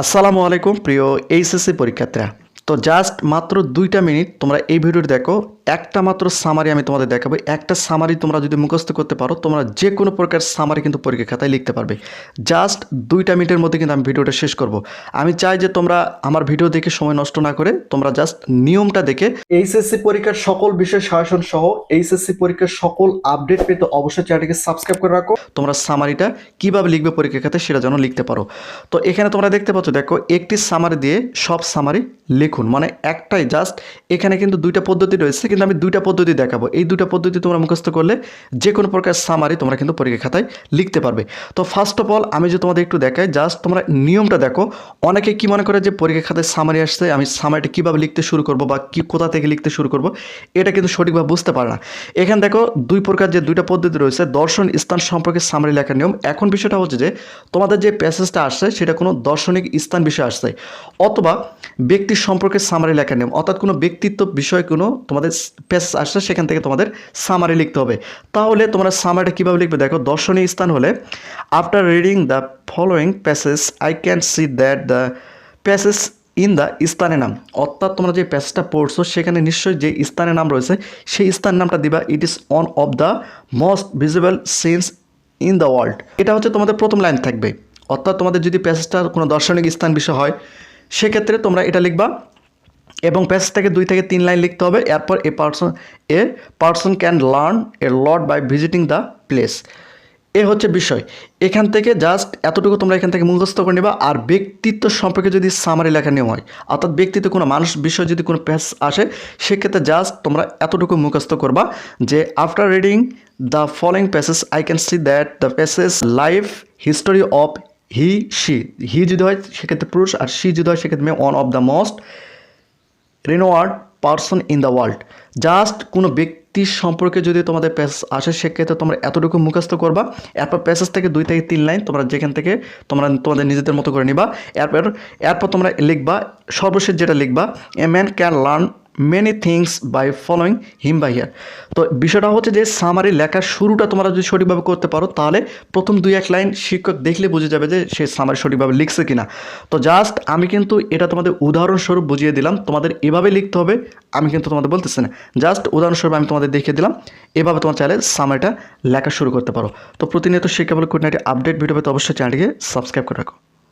আসসালামু আলাইকুম প্রিয় এইচএসসি পরীক্ষার্থীরা। তো জাস্ট মাত্র দুইটা মিনিট তোমরা এই ভিডিওটি দেখো একটা মাত্র সামারি আমি তোমাদের দেখাবো। একটা সামারি তোমরা যদি মুখস্থ করতে পারো তোমরা যে কোনো প্রকার সামারি কিন্তু পরীক্ষা খাতায় লিখতে পারবে। জাস্ট দুইটা মিনিটের মধ্যে কিন্তু আমি ভিডিওটা শেষ করব। আমি চাই যে তোমরা আমার ভিডিও দেখে সময় নষ্ট না করে তোমরা জাস্ট নিয়মটা দেখে এইচএসসি পরীক্ষার সকল বিষয় শাসন সহ এইচএসসি পরীক্ষার সকল আপডেট পেতে অবশ্যই চ্যানেলটিকে সাবস্ক্রাইব করে রাখো। তোমরা সামারিটা কীভাবে লিখবে পরীক্ষা খাতায় সেটা যেন লিখতে পারো। তো এখানে তোমরা দেখতে পাচ্ছ দেখো একটি সামারি দিয়ে সব সামারি লিখুন। মানে একটাই জাস্ট এখানে কিন্তু দুইটা পদ্ধতি রয়েছে কিন্তু আমি দুইটা পদ্ধতি দেখাবো। এই দুইটা পদ্ধতি তোমরা মুখস্থ করলে যে কোনো প্রকার সামারি তোমরা কিন্তু পরীক্ষা খাতায় লিখতে পারবে। তো ফার্স্ট অফ অল আমি যে তোমাদের একটু দেখাই জাস্ট তোমরা নিয়মটা দেখো। অনেকে কি মনে করে যে পরীক্ষা খাতায় সামারি আসছে, আমি সামারিটা কীভাবে লিখতে শুরু করব বা কি কোথা থেকে লিখতে শুরু করব, এটা কিন্তু সঠিকভাবে বুঝতে পারে না। এখানে দেখো, দুই প্রকার যে দুইটা পদ্ধতি রয়েছে, দর্শন স্থান সম্পর্কে সামারি লেখার নিয়ম। এখন বিষয়টা হচ্ছে যে, তোমাদের যে প্যাসেজটা আসছে, সেটা কোনো দর্শনিক স্থান বিষয় আসছে। অথবা ব্যক্তির সম্পর্কে সামারি লেখার নিয়ম। অর্থাৎ কোনো ব্যক্তিত্ব বিষয় কোনো তোমাদের প্যাসেজ আসছে, সেখান থেকে তোমাদের সামারি লিখতে হবে। তাহলে তোমরা সামারিটা কীভাবে লিখবে? দেখো, দর্শনীয় স্থান হলে after reading the following passage I can see that the passage in the স্থানের নাম। অর্থাৎ তোমরা যে প্যাসেজটা পড়ছো, সেখানে নিশ্চয়ই যে স্থানের নাম রয়েছে, সেই স্থানের নামটা দিবা। It is one of the most visible scenes in the world এটা হচ্ছে তোমাদের প্রথম লাইন থাকবে। অর্থাৎ তোমাদের যদি প্যাসেজটা কোনো দর্শনিক স্থান বিষয় হয়, সেক্ষেত্রে তোমরা এটা লিখবা এবং প্যাসেজ থেকে দুই থেকে তিন লাইন লিখতে হবে। এরপর a person a person can learn a lot by visiting the place এ হচ্ছে বিষয়। এখান থেকে জাস্ট এতটুকু তোমরা এখান থেকে মুখস্থ করে নেবা। আর ব্যক্তিত্ব সম্পর্কে যদি সামারি লেখা নিয়ম হয়, অর্থাৎ ব্যক্তিত্ব কোনো মানুষ, বিষয় যদি কোনো প্যাস আসে, সেক্ষেত্রে জাস্ট তোমরা এতটুকু মুখস্থ করবা যে after reading the following passage I can see that the passage life history of he she he যদি হয়, সেক্ষেত্রে পুরুষ, আর শি যদি হয়, সেক্ষেত্রে one of the most renowned person in the world just কোনো ব্যক্তির সম্পর্কে যদি তোমাদের প্যাসেজ আসে, সেক্ষেত্রে তোমরা এতটুকু মুখস্থ করবা। এরপর প্যাসেজ থেকে দুই থেকে তিন লাইন তোমরা যেখান থেকে তোমরা তোমাদের নিজেদের মতো করে নিবা। এরপর এরপর তোমরা লিখবা, সর্বশেষ যেটা লিখবা a man can learn many things by following him by here তো বিষয়টা হচ্ছে যে সামারি লেখার শুরুটা তোমরা যদি সঠিকভাবে করতে পারো, তাহলে প্রথম দুই এক লাইন শিক্ষক দেখলে বুঝে যাবে যে সে সামারি সঠিকভাবে লিখছে কিনা। তো জাস্ট আমি কিন্তু এটা তোমাদের উদাহরণস্বরূপ বুঝিয়ে দিলাম, তোমাদের এভাবে লিখতে হবে, আমি কিন্তু তোমাদের বলতেছি না। জাস্ট উদাহরণস্বরূপ আমি তোমাদের দেখিয়ে দিলাম, এভাবে তোমার চাইলে সামারিটা লেখা শুরু করতে পারো। তো প্রতিনিয়ত শিক্ষামূলক খুঁটিনাটি আপডেট ভিডিও পেতে অবশ্যই চ্যানেলটিকে সাবস্ক্রাইব করে রাখো।